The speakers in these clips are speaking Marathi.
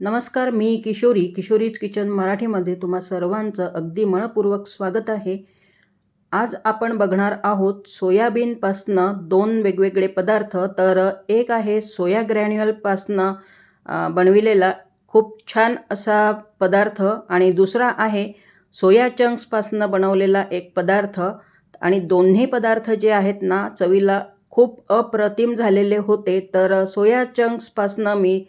नमस्कार मी किशोरी किशोरीज किचन मराठीमध्ये तुम्हा सर्वांचं अगदी मनपूर्वक स्वागत आहे. आज आपण बघणार आहोत सोयाबीनपासनं दोन वेगवेगळे पदार्थ तर एक आहे सोया ग्रॅन्युअलपासनं बनविलेला खूप छान असा पदार्थ आणि दुसरा आहे सोया चंक्सपासनं बनवलेला एक पदार्थ. आणि दोन्ही पदार्थ जे आहेत ना चवीला खूप अप्रतिम झालेले होते. तर सोया चंक्सपासनं मी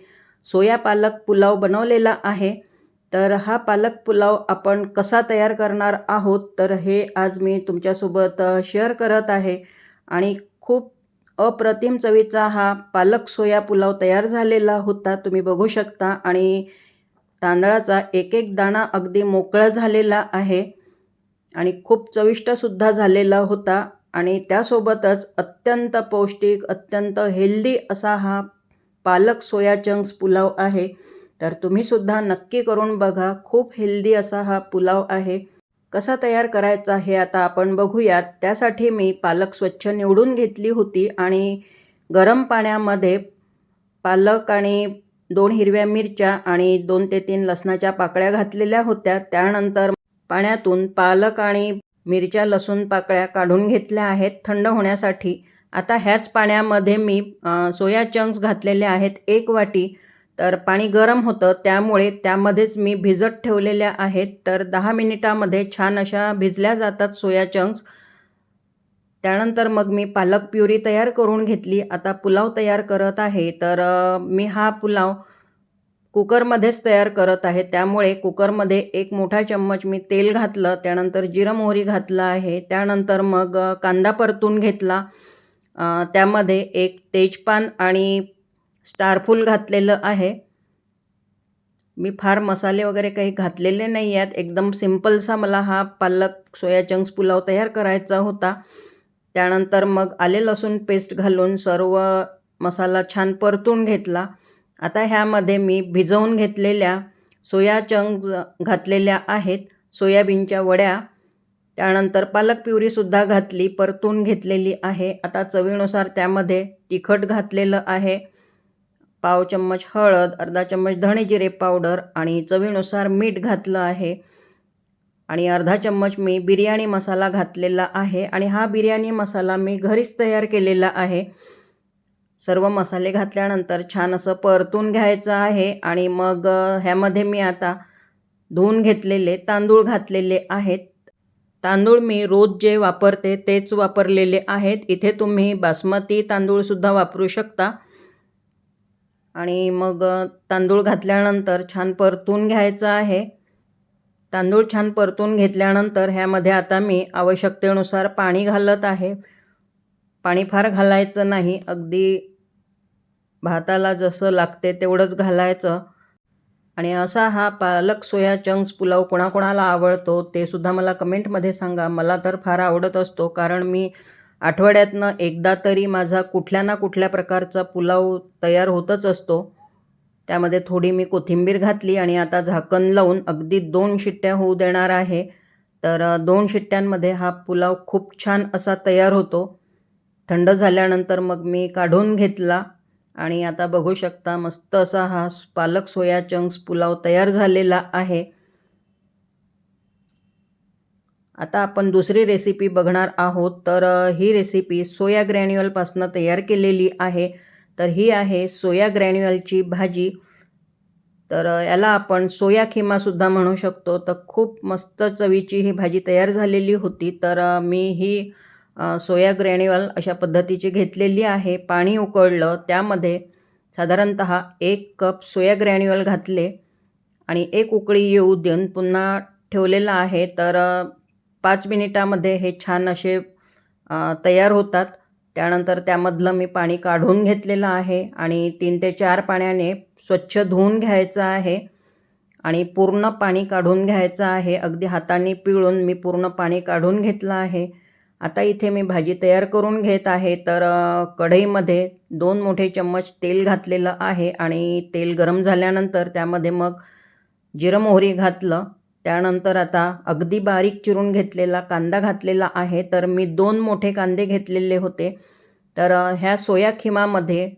सोया पालक पुलाव बनवलेला आहे. तर हा पालक पुलाव आपण कसा तयार करणार आहोत? तर हे आज मी तुमच्यासोबत शेअर करत आहे. आणि खूप अप्रतिम चवीचा हा पालक सोया पुलाव तयार झालेला होता. तुम्ही बघू शकता. आणि तांदळाचा एक एक दाणा अगदी मोकळा झालेला आहे. आणि खूप चविष्टसुद्धा झालेला होता. आणि त्यासोबतच अत्यंत पौष्टिक अत्यंत हेल्दी असा हा पालक सोया चंक्स पुलाव आहे. तर तुम्हीसुद्धा नक्की करून बघा. खूप हेल्दी असा हा पुलाव आहे. कसा तयार करायचा हे आता आपण बघूयात. त्यासाठी मी पालक स्वच्छ निवडून घेतली होती आणि गरम पाण्यामध्ये पालक आणि दोन हिरव्या मिरच्या आणि दोन ते तीन लसणाच्या पाकळ्या घातलेल्या होत्या. त्यानंतर पाण्यातून पालक आणि मिरच्या लसूण पाकळ्या काढून घेतल्या आहेत थंड होण्यासाठी. आता ह्याच पाण्यामध्ये मी सोया चंक्स घातलेले आहेत एक वाटी. तर पाणी गरम होतं त्यामुळे त्यामध्येच मी भिजत ठेवलेल्या आहेत. तर दहा मिनिटामध्ये छान अशा भिजल्या जातात सोया चंक्स. त्यानंतर मग मी पालक प्युरी तयार करून घेतली. आता पुलाव तयार करत आहे. तर मी हा पुलाव कुकरमध्येच तयार करत आहे. त्यामुळे कुकरमध्ये एक मोठा चम्मच मी तेल घातलं. त्यानंतर जिरं मोहरी घातलं आहे. त्यानंतर मग कांदा परतून घेतला. त्यामध्ये एक तेजपान आणि स्टारफूल घातलेलं आहे. मी फार मसाले वगैरे काही घातलेले नाही आहेत एकदम सिम्पलसा मला हा पालक सोया चंक्स पुलाव तयार करायचा होता. त्यानंतर मग आले लसूण पेस्ट घालून सर्व मसाला छान परतून घेतला. आता ह्यामध्ये मी भिजवून घेतलेल्या सोया चंक्स घातलेल्या आहेत. सोयाबीनच्या वड्या त्यानंतर पालक प्युरीसुद्धा घातली परतून घेतलेली आहे. आता चवीनुसार त्यामध्ये तिखट घातलेलं आहे. पाव चम्मच हळद अर्धा चम्मच धणे जिरे पावडर आणि चवीनुसार मीठ घातलं आहे. आणि अर्धा चम्मच मी बिर्याणी मसाला घातलेला आहे आणि हा बिर्याणी मसाला मी घरीच तयार केलेला आहे. सर्व मसाले घातल्यानंतर छान असं परतून घ्यायचं आहे आणि मग ह्यामध्ये मी आता धुवून घेतलेले तांदूळ घातलेले आहेत. तांदूळ मी रोज जे वापरते तेच वापरलेले आहेत. इथे तुम्ही बासमती तांदूळसुद्धा वापरू शकता. आणि मग तांदूळ घातल्यानंतर छान परतून घ्यायचं आहे. तांदूळ छान परतून घेतल्यानंतर ह्यामध्ये आता मी आवश्यकतेनुसार पाणी घालत आहे. पाणी फार घालायचं नाही. अगदी भाताला जसं लागते तेवढंच घालायचं. आणि असा हा पालक सोया चंक्स पुलाव कोणाकोणाला आवडतो ते सुद्धा मला कमेंटमध्ये सांगा. मला तर फार आवडत असतो कारण मी आठवड्यातनं एकदा तरी माझा कुठल्या ना कुठल्या प्रकारचा पुलाव तयार होतच असतो. त्यामध्ये थोडी मी कोथिंबीर घातली आणि आता झाकण लावून अगदी दोन शिट्ट्या होऊ देणार आहे. तर दोन शिट्ट्यांमध्ये हा पुलाव खूप छान असा तयार होतो. थंड झाल्यानंतर मग मी काढून घेतला. आणि आता बघू शकता मस्त असा हा पालक सोया चंक्स पुलाव तयार झालेला आहे. आता आपण दुसरी रेसिपी बघणार आहोत. तर ही रेसिपी सोया ग्रॅन्युअलपासनं तयार केलेली आहे. तर ही आहे सोया ग्रॅन्युअलची भाजी. तर याला आपण सोया खिमासुद्धा म्हणू शकतो. तर खूप मस्त चवीची ही भाजी तयार झालेली होती. तर मी ही सोया ग्रॅन्युअल अशा पद्धतीची घेतलेली आहे. पाणी उकळलं त्यामध्ये साधारणत एक कप सोया ग्रॅन्युअल घातले आणि एक उकळी येऊ देऊन पुन्हा ठेवलेलं आहे. तर पाच मिनिटामध्ये हे छान असे तयार होतात. त्यानंतर त्यामधलं मी पाणी काढून घेतलेलं आहे आणि तीन ते चार पाण्याने स्वच्छ धुवून घ्यायचं आहे आणि पूर्ण पाणी काढून घ्यायचं आहे. अगदी हाताने पिळून मी पूर्ण पाणी काढून घेतलं आहे. आता इथे मी भाजी तयार करून घेत आहे. तर कढईमध्ये दोन मोठे चम्मच तेल घातलेलं आहे आणि तेल गरम झाल्यानंतर त्यामध्ये मग जिरं मोहरी घातलं. त्यानंतर आता अगदी बारीक चिरून घेतलेला कांदा घातलेला आहे. तर मी दोन मोठे कांदे घेतलेले होते. तर ह्या सोया खिमामध्ये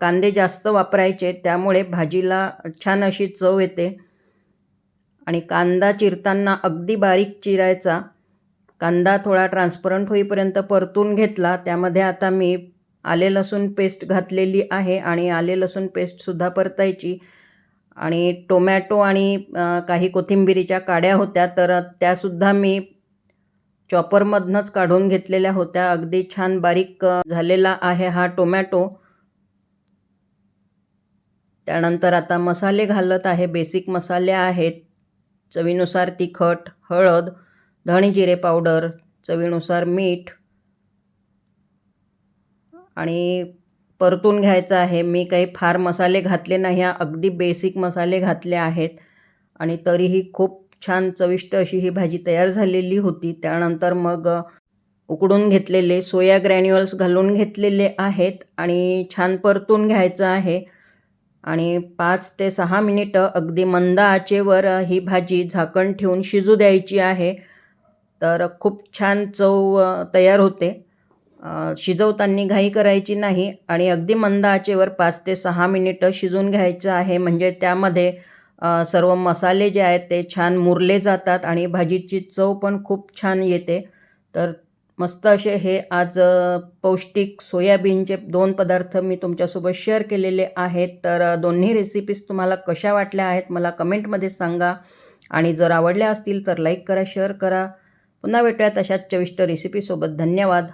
कांदे जास्त वापरायचे. त्यामुळे भाजीला छान अशी चव येते. आणि कांदा चिरताना अगदी बारीक चिरायचा. कांदा थोडा ट्रान्सपरंट होईपर्यंत परतून घेतला. त्यामध्ये आता मी आले लसूण पेस्ट घातलेली आहे आणि आले लसूण पेस्टसुद्धा परतायची. आणि टोमॅटो आणि काही कोथिंबिरीच्या काड्या होत्या तर त्यासुद्धा मी चॉपरमधनंच काढून घेतलेल्या होत्या. अगदी छान बारीक झालेला आहे हा टोमॅटो त्यानंतर आता मसाले घालत आहे. बेसिक मसाले आहेत. चवीनुसार तिखट हळद धणे जिरे पावडर चवीनुसार मीठ आणि परतून घ्यायचं आहे. मी काही फार मसाले घातले नाही अगदी बेसिक मसाले घातले आहेत. आणि तरीही खूप छान चविष्ट अशी ही भाजी तयार झालेली होती. त्यानंतर मग उकडून घेतलेले सोया ग्रॅन्युअल्स घालून घेतलेले आहेत आणि छान परतून घ्यायचं आहे. आणि पाच ते सहा मिनिटं अगदी मंद आचेवर ही भाजी झाकण ठेवून शिजू द्यायची आहे. तर खूप छान चव तयार होते. शिजवताना घाई करायची नाही आणि अगदी मंद आचेवर पाच ते सहा मिनिटं शिजून घ्यायचं आहे. म्हणजे त्यामध्ये सर्व मसाले जे आहेत ते छान मुरले जातात आणि भाजीची चव पण खूप छान येते. तर मस्त असे हे आज पौष्टिक सोयाबीनचे दोन पदार्थ मी तुमच्यासोबत शेअर केलेले आहेत. तर दोन्ही रेसिपीज तुम्हाला कशा वाटल्या आहेत मला कमेंटमध्ये सांगा. आणि जर आवडल्या असतील तर लाईक करा शेअर करा. पुन्हा भेटूयात अशाच चविष्ट रेसिपीसोबत धन्यवाद.